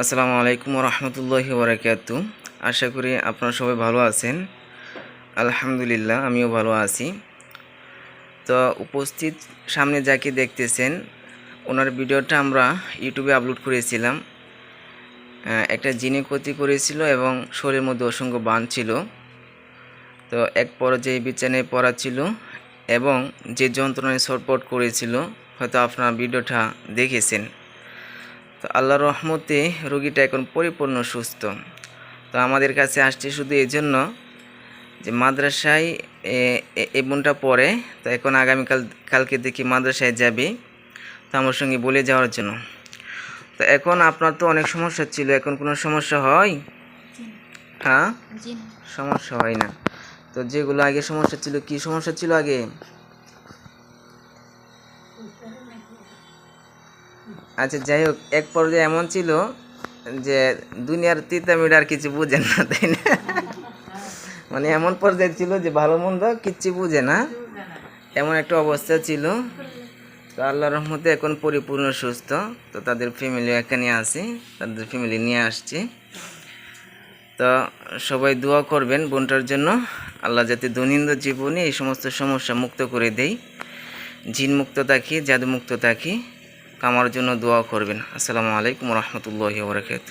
আসসালামু আলাইকুম রহমতুল্লাহ বরাকাত আশা করি আপনারা সবাই ভালো আছেন। আলহামদুলিল্লাহ, আমিও ভালো আছি। তো উপস্থিত সামনে যাকে দেখতেছেন, ওনার ভিডিওটা আমরা ইউটিউবে আপলোড করেছিলাম। একটা জিনে ক্ষতি করেছিল এবং শরীরের মধ্যে অসংখ্য বান ছিল। তো এক পর্যায়ে বিছানায় পড়া ছিল এবং যে যন্ত্রণায় ছটপট করেছিল, হয়তো আপনারা ভিডিওটা দেখেছেন। তো আল্লাহর রহমতে রোগীটা এখন পরিপূর্ণ সুস্থ। তো আমাদের কাছে আসছে শুধু এই জন্য যে মাদ্রাসায় এ- বোনটা পড়ে তো এখন আগামীকাল কালকে দেখি মাদ্রাসায় যাবে তো আমার সঙ্গে বলে যাওয়ার জন্য। তো এখন আপনার তো অনেক সমস্যা ছিল এখন কোনো সমস্যা হয়? হ্যাঁ? সমস্যা হয় না। তো যেগুলো আগে সমস্যা ছিল কি সমস্যা ছিল আগে? আচ্ছা যাই হোক, এক পর্যায়ে এমন ছিল যে দুনিয়ার তিতামির আর কিছু বুঝেন না, তাই না? মানে এমন পর্যায়ে ছিল যে ভালো মন্দ কিচ্ছু বুঝে না। এমন একটা অবস্থা ছিল। তো আল্লাহ রহমতে এখন পরিপূর্ণ, সুস্থ। তো তাদের ফ্যামিলি এখানে আসি তাদের ফ্যামিলি নিয়ে আসছি। তো সবাই দোয়া করবেন বোনটার জন্য। আল্লাহ যাতে দৈনন্দিন জীবনে এই সমস্ত সমস্যা মুক্ত করে দেই। জিন মুক্ত থাকি জাদু মুক্ত থাকি। আমার জন্য দোয়া করবেন। আসসালামু আলাইকুম রহমতুল্লাহ বরকাত